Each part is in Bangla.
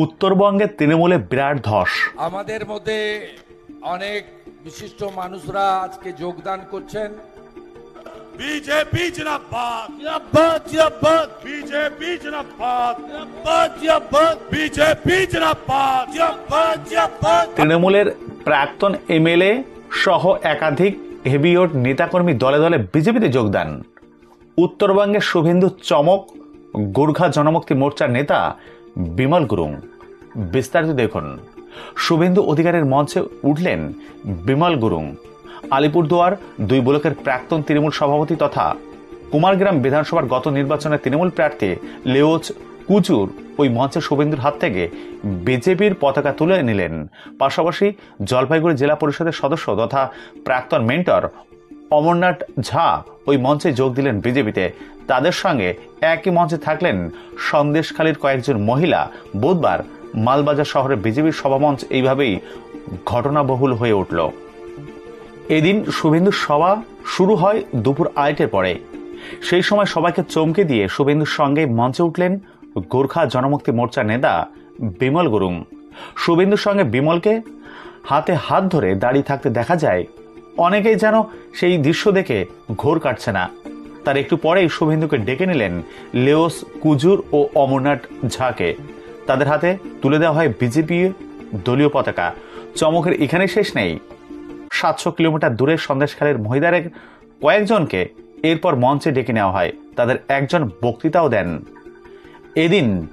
উত্তরবঙ্গের তৃণমূলে বিরাট ধস। আমাদের মধ্যে অনেক বিশিষ্ট মানুষরা আজকে যোগদান করছেন। তৃণমূলের প্রাক্তন এমএলএ সহ একাধিক হেভিওট নেতাকর্মী দলে দলে বিজেপিতে যোগদান। উত্তরবঙ্গের শুভেন্দু চমক গোর্ঘা জনমুক্তি মোর্চার নেতা বিমল গুরুং, বিস্তারিত দেখুন। শুভেন্দু অধিকারের মঞ্চে উঠলেন বিমল গুরুং। আলিপুরদুয়ার দুই ব্লকের প্রাক্তন তৃণমূল সভাপতি তথা কুমারগ্রাম বিধানসভার গত নির্বাচনে তৃণমূল প্রার্থী লেওজ কুচুর ওই মঞ্চে শুভেন্দুর হাত থেকে বিজেপির পতাকা তুলে নিলেন। পাশাপাশি জলপাইগুড়ি জেলা পরিষদের সদস্য তথা প্রাক্তন মেন্টর অমরনাথ ঝা ওই মঞ্চে যোগ দিলেন বিজেপিতে। তাদের সঙ্গে একই মঞ্চে থাকলেন সন্দেশখালীর কয়েকজন মহিলা। বুধবার মালবাজার শহরে বিজেপির সভামঞ্চ এইভাবেই ঘটনাবহুল হয়ে উঠল। এদিন শুভেন্দুর সভা শুরু হয় দুপুর আড়াইটের পরে। সেই সময় সবাইকে চমকে দিয়ে শুভেন্দুর সঙ্গে মঞ্চে উঠলেন গোর্খা জনমুক্তি মোর্চার নেতা বিমল গুরুং। শুভেন্দুর সঙ্গে বিমলকে হাতে হাত ধরে দাঁড়িয়ে থাকতে দেখা যায় অনেকেই যেন সেই দৃশ্য দেখে ঘোর কাটছে না। তার একটু পরেই শুভেন্দুকে ডেকে নিলেন লেওস, কুজুর ও অমরনাথ ঝাকে। তাদের হাতে তুলে দেওয়া হয় বিজেপি দলীয় পতাকা। চমকের এখানে শেষ নেই। সাতশো কিলোমিটার দূরের সন্দেশখালের মহিলারের কয়েকজনকে এরপর মঞ্চে ডেকে নেওয়া হয়। তাদের একজন বক্তৃতাও দেন। এদিন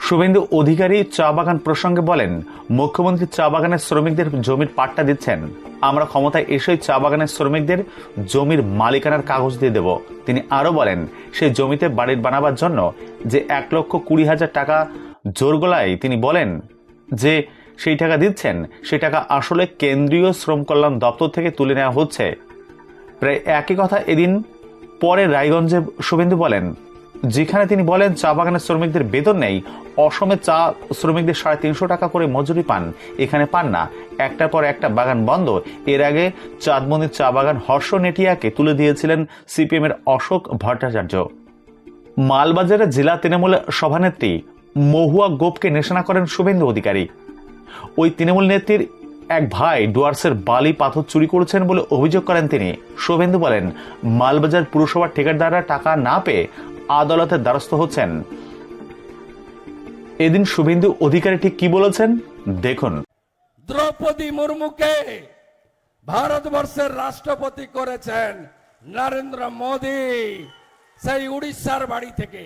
শুভেন্দু অধিকারী চা বাগান প্রসঙ্গে বলেন, মুখ্যমন্ত্রী চা বাগানের শ্রমিকদের জমির পাট্টা দিচ্ছেন। আমরা ক্ষমতায় এসেই চা বাগানের শ্রমিকদের জমির মালিকানার কাগজ দিয়ে দেব। তিনি আরও বলেন সেই জমিতে বাড়ির বানাবার জন্য যে এক লক্ষ কুড়ি হাজার টাকা জোর গলায় তিনি বলেন যে সেই টাকা দিচ্ছেন সেই টাকা আসলে কেন্দ্রীয় শ্রম কল্যাণ দপ্তর থেকে তুলে নেওয়া হচ্ছে। প্রায় একই কথা এদিন পরে রায়গঞ্জে শুভেন্দু বলেন যেখানে তিনি বলেন চা বাগানের শ্রমিকদের বেতন নেই, অসমে চা শ্রমিকদের সাড়ে তিনশো টাকা করে মজুরি পান। এখানে পান না। একটার পর একটা বাগান বন্ধ। এর আগে চাঁদমন্দির চা বাগান হর্ষ নেটিয়াকে তুলে দিয়েছিলেন সিপিএম এর অশোক ভট্টাচার্য। মালবাজারের জেলা তৃণমূল সভানেত্রী মহুয়া গোপকে নিশানা করেন শুভেন্দু অধিকারী। ওই তৃণমূল নেত্রীর এক ভাই ডুয়ার্সের বালি পাথর চুরি করেছেন বলে অভিযোগ করেন তিনি। শুভেন্দু বলেন, মালবাজার পুরসভার ঠিকাদাররা টাকা না পেয়ে আদালতের দ্বারস্থ হচ্ছেন। এদিন শুভেন্দু অধিকারী ঠিক কি বলেছেন? দেখুন। দ্রৌপদী মুর্মুকে ভারতবর্ষের রাষ্ট্রপতি করেছেন নরেন্দ্র মোদী। সেই উড়িষ্যার বাড়ি থেকে।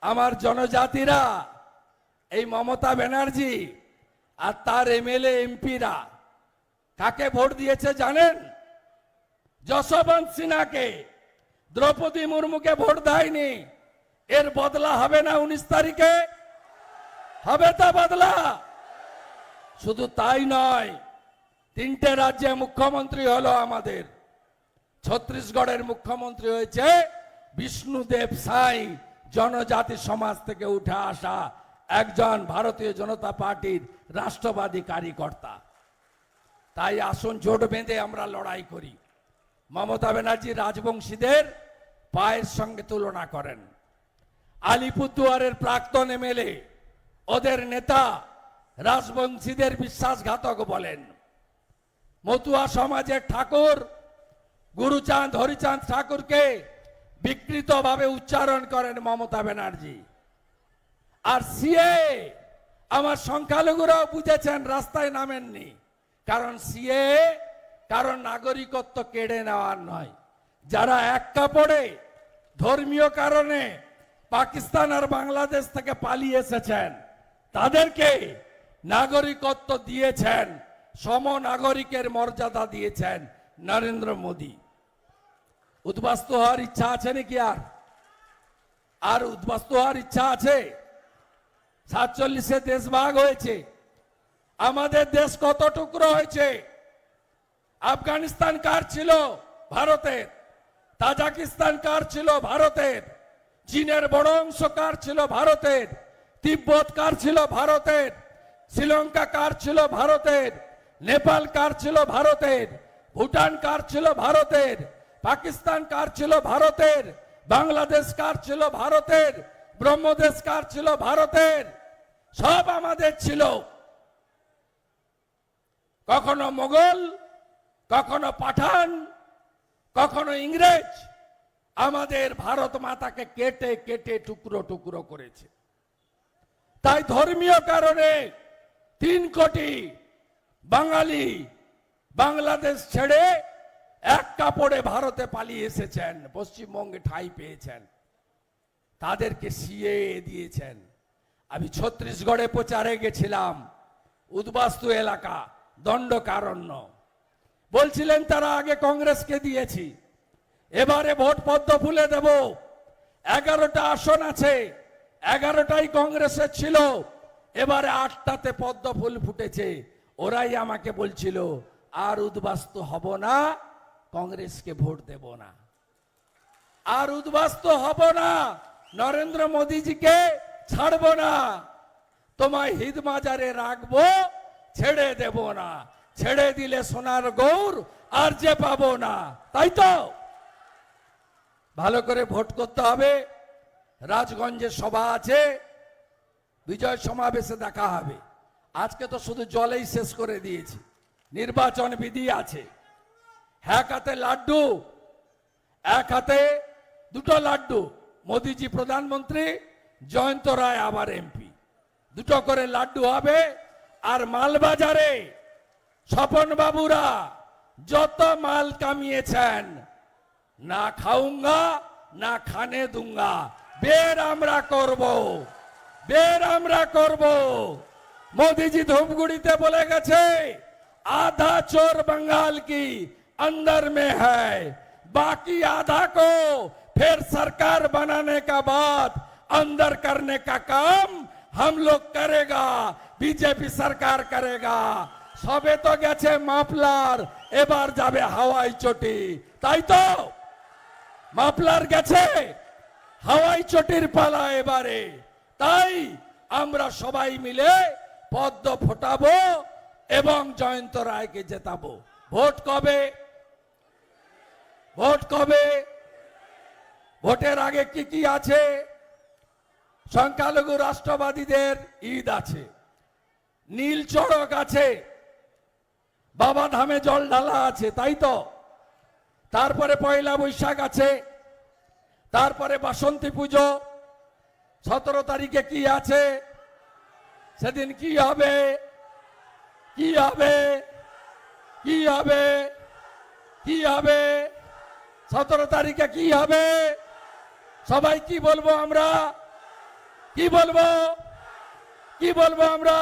আমার জনজাতিরা, এই মমতা ব্যানার্জি আর তার এমএলএ, এমপিরা, কাকে ভোট দিয়েছে জানেন? যশবন্ত সিনহাকে দ্রৌপদী মুর্মুকে ভোট দেয়নি। এর বদলা হবে না উনিশ তারিখে। হবে তা বদলা। শুধু তাই নয়, তিনটে রাজ্যে মুখ্যমন্ত্রী হলো আমাদের। ছত্তিশগড়ের মুখ্যমন্ত্রী হয়েছে বিষ্ণুদেব সাই, জনজাতি সমাজ থেকে উঠে আসা একজন ভারতীয় জনতা পার্টির রাষ্ট্রবাদী কার্যকর্তা তাই আসন জোট বেঁধে আমরা লড়াই করি। মমতা ব্যানার্জি রাজবংশীদের পায়ের সঙ্গে তুলনা করেন। আলিপুরদুয়ারের প্রাক্তন এমএলএ, ওদের নেতা রাজবংশীদের বিশ্বাসঘাতক বলেন। মতুয়া সমাজের ঠাকুর, গুরুচাঁদ, হরিচাঁদ ঠাকুরকে বিকৃতভাবে উচ্চারণ করেন মমতা ব্যানার্জি। আর সিএ, আমার সংখ্যালঘুরাও বুঝেছেন, রাস্তায় নামেননি। কারণ সিএ কারণ নাগরিকত্ব কেড়ে নেওয়ার নয়। যারা এক কাপড়ে ধর্মীয় কারণে পাকিস্তান আর বাংলাদেশ থেকে পালিয়ে এসেছেন। তাদেরকে নাগরিকত্ব দিয়েছেন সম নাগরিকের মর্যাদা দিয়েছেন নরেন্দ্র মোদী। উদ্বাস্তু হওয়ার ইচ্ছা আছে নাকি আর? আর উদ্বাস্ত হওয়ার ইচ্ছা আছে? সাতচল্লিশে দেশ ভাগ হয়েছে। আমাদের দেশ কত টুকরো হয়েছে? আফগানিস্তান কার ছিল? ভারতের। তাজাকিস্তান কার ছিল ভারতের? চীনের বড় অংশ কার ছিল ভারতের? তিব্বত কার ছিল ভারতের? শ্রীলঙ্কা কার ছিল ভারতের? নেপাল কার ছিল ভারতের? ভুটান কার ছিল ভারতের? পাকিস্তান কার ছিল ভারতের? বাংলাদেশ কার ছিল ভারতের? ব্রহ্মদেশ কার ছিল ভারতের? সব আমাদের ছিল। কখনো মোগল, কখনো পাঠান কখনো ইংরেজ আমাদের ভারত মাতাকে কেটে কেটে, টুকরো টুকরো করেছে। তাই ধর্মীয় কারণে তিন কোটি বাঙালি বাংলাদেশ ছেড়ে এক কাপড়ে ভারতে পালিয়ে এসেছেন, পশ্চিমবঙ্গে ঠাঁই পেয়েছেন। তাদেরকে সিএ দিয়েছেন। আমি ছত্রিশগড়ে প্রচারে গেছিলাম, উদ্বাস্তু এলাকা, দণ্ডকারণ্য। বলছিলেন, তারা আগে কংগ্রেসকে দিয়েছি। এবারে ভোট পদ্ম ফুলে দেব। এগারোটা আসন আছে, এগারোটাই কংগ্রেসের ছিল। এবারে আটটাতে পদ্ম ফুল ফুটেছে। ওরাই আমাকে বলছিল, আর উদ্বাস্তু হব না, কংগ্রেসকে ভোট দেব না। আর উদ্বাস্ত হব না, নরেন্দ্র মোদীজিকে ছাড়ব না। তোমায় হিদ মাজারে রাখব, ছেড়ে দেব না। ছেড়ে দিলে সোনার গৌর আর যে পাবো না। তাই তো? ভালো করে ভোট করতে হবে। রাজগঞ্জের সভা আছে। বিজয় সমাবেশে দেখা হবে। আজকে তো শুধু জলেই শেষ করে দিয়েছি। নির্বাচন বিধি আছে। এক হাতে লাড্ডু, এক হাতে দুটো লাড্ডু। মোদিজি প্রধানমন্ত্রী, জয়ন্ত রায় আবার এমপি। দুটো করে লাড্ডু হবে আর মালবাজারে স্বপন বাবুরা যত মাল কামিয়েছেন না খাউঙ্গা না খানে দুঙ্গা বের আমরা করব বের আমরা করব মোদিজি ধূপগুড়িতে বলে গেছে आधा चोर बंगाल की अंदर में है बाकी आधा को फिर सरकार बनाने का बाद अंदर करने का काम हम लोग करेगा बीजेपी सरकार करेगा সবে তো গেছে মাফলার, এবার যাবে হাওয়াই চটি। তাই তো? মাফলার গেছে, হাওয়াই চটির পালা এবারে। তাই আমরা সবাই মিলে পদ্ম ফোটাবো এবং জয়ন্ত রায়কে জেতাবো। ভোট কবে? ভোট কবে? ভোটের আগে কি কি আছে? সংখ্যালঘু রাষ্ট্রবাদীদের ঈদ আছে। নীল চড়ক আছে। বাবা ধামে জল ঢালা আছে, তাই তো? তারপরে পয়লা বৈশাখ আছে, তারপরে বাসন্তী পুজো, সতেরো তারিখে কি আছে? সেদিন কি হবে? কি হবে? কি হবে? কি হবে? সতেরো তারিখে কি হবে? সবাই কি বলব আমরা? কি বলব? কি বলব আমরা?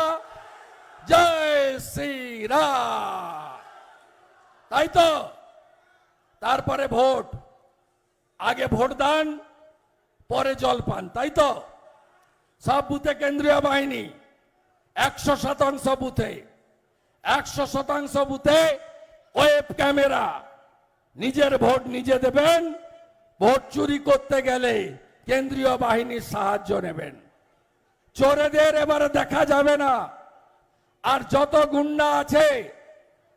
জয় শ্রীরাম তাই তো? তারপরে ভোট। আগে ভোট দান পরে জল পান তাই তো? সব বুথে কেন্দ্রীয় বাহিনী, একশো শতাংশ বুথে, একশো শতাংশ বুথে ওয়েব ক্যামেরা। নিজের ভোট নিজে দেবেন, ভোট চুরি করতে গেলে কেন্দ্রীয় বাহিনীর সাহায্য নেবেন। চোরেদের এবারে দেখা যাবে না। আর যত গুন্ডা আছে,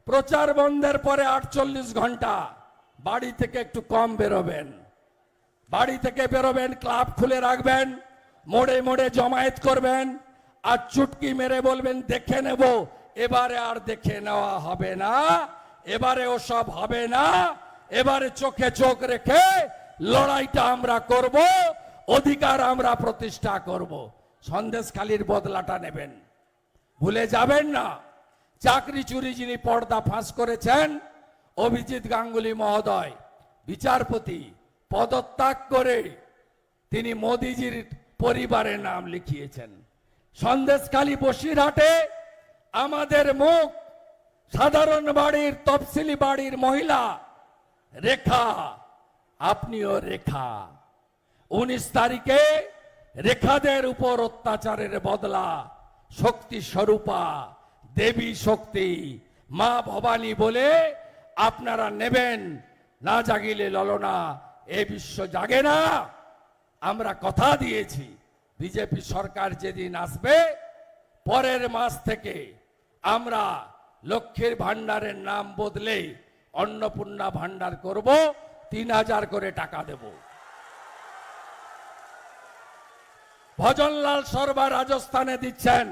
প্রচার বন্ধের পরে আটচল্লিশ ঘণ্টা বাড়ি থেকে একটু কম বেরোবেন। বাড়ি থেকে বেরোবেন, ক্লাব খুলে রাখবেন, মোড়ে মোড়ে জমায়েত করবেন, আর চুটকি মেরে বলবেন, দেখে নেব, এবারে আর দেখে নেওয়া হবে না, এবারে ওসব হবে না, এবারে চোখে চোখ রেখে লড়াইটা আমরা করব, অধিকার আমরা প্রতিষ্ঠা করব। সন্দেশখালির বদলাটা নেবেন। ভুলে যাবেন না। চাকরি চুরি যিনি পর্দা ফাঁস করেছেন, অভিজিৎ গাঙ্গুলি মহোদয়, বিচারপতি, পদত্যাগ করে তিনি মোদিজির পরিবারের নাম লিখিয়েছেন। সন্দেশখালী বসিরহাটে আমাদের মুখ, সাধারণ বাড়ির তফসিলি বাড়ির মহিলা, রেখা, আপনিও রেখা। উনিশ তারিখে রেখাদের উপর অত্যাচারের বদলা। শক্তি স্বরূপা, দেবী শক্তি। মা ভবানী বলে আপনারা নেবেন। না জাগিলে ললনা, এ বিশ্ব জাগে না। আমরা কথা দিয়েছি, বিজেপি সরকার যেদিন আসবে, পরের মাস থেকে আমরা লক্ষ্মীর ভান্ডারের নাম বদলে অন্নপূর্ণা ভান্ডার করব, তিন হাজার করে টাকা দেব। ভজনলাল শর্মা রাজস্থানে দিচ্ছেন।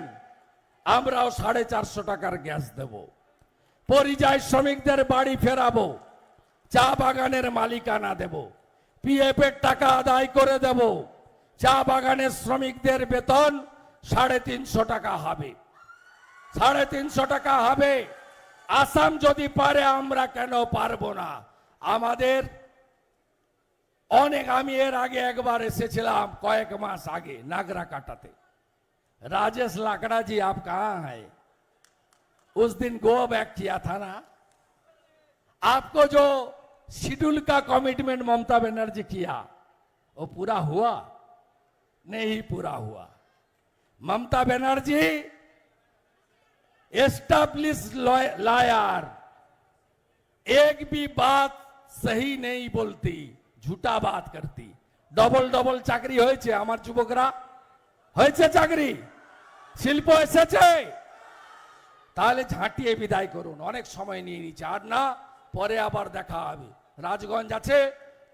আমরাও সাড়ে চারশো টাকার গ্যাস দেব। পরিযায়ী শ্রমিকদের বাড়ি ফেরাবো। চা বাগানের মালিকানা দেব। পিএফ এর টাকা আদায় করে দেব। চা বাগানের শ্রমিকদের বেতন সাড়ে তিনশো টাকা হবে। সাড়ে তিনশো টাকা হবে। আসাম যদি পারে, আমরা কেন পারব না? আমাদের অনেক আমি এর আগে একবার এসেছিলাম কয়েক মাস আগে নাগরা काटाते राजेश लाकड़ा जी आप कहाँ हैं उस दिन गो बैक किया था ना आपको जो शेड्यूल का कमिटमेंट ममता बनर्जी किया वो पूरा हुआ नहीं पूरा हुआ ममता बनर्जी एस्टैब्लिश लायर एक भी बात সহি নেই বলতি ঝুটা বাত করতি ডবল ডবল চাকরি হয়েছে আমার যুবকরা হয়েছে চাকরি শিল্প এসেছে তাহলে ঝাঁটিয়ে বিদায় করুন অনেক সময় নিয়ে নিচ্ছে আর না পরে আবার দেখা হবে রাজগঞ্জ আছে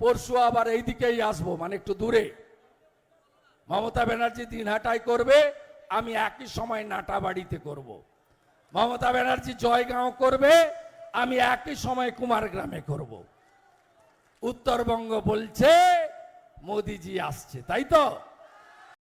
পরশু আবার এই দিকেই আসব মানে একটু দূরে মমতা ব্যানার্জি দিনহাটাই করবে, আমি একই সময় নাটাবাড়িতে করব। মমতা ব্যানার্জি জয়গাঁও করবে, আমি একই সময় কুমারগ্রামে করব। উত্তরবঙ্গ বলছে মোদিজি আসছে তাই তো?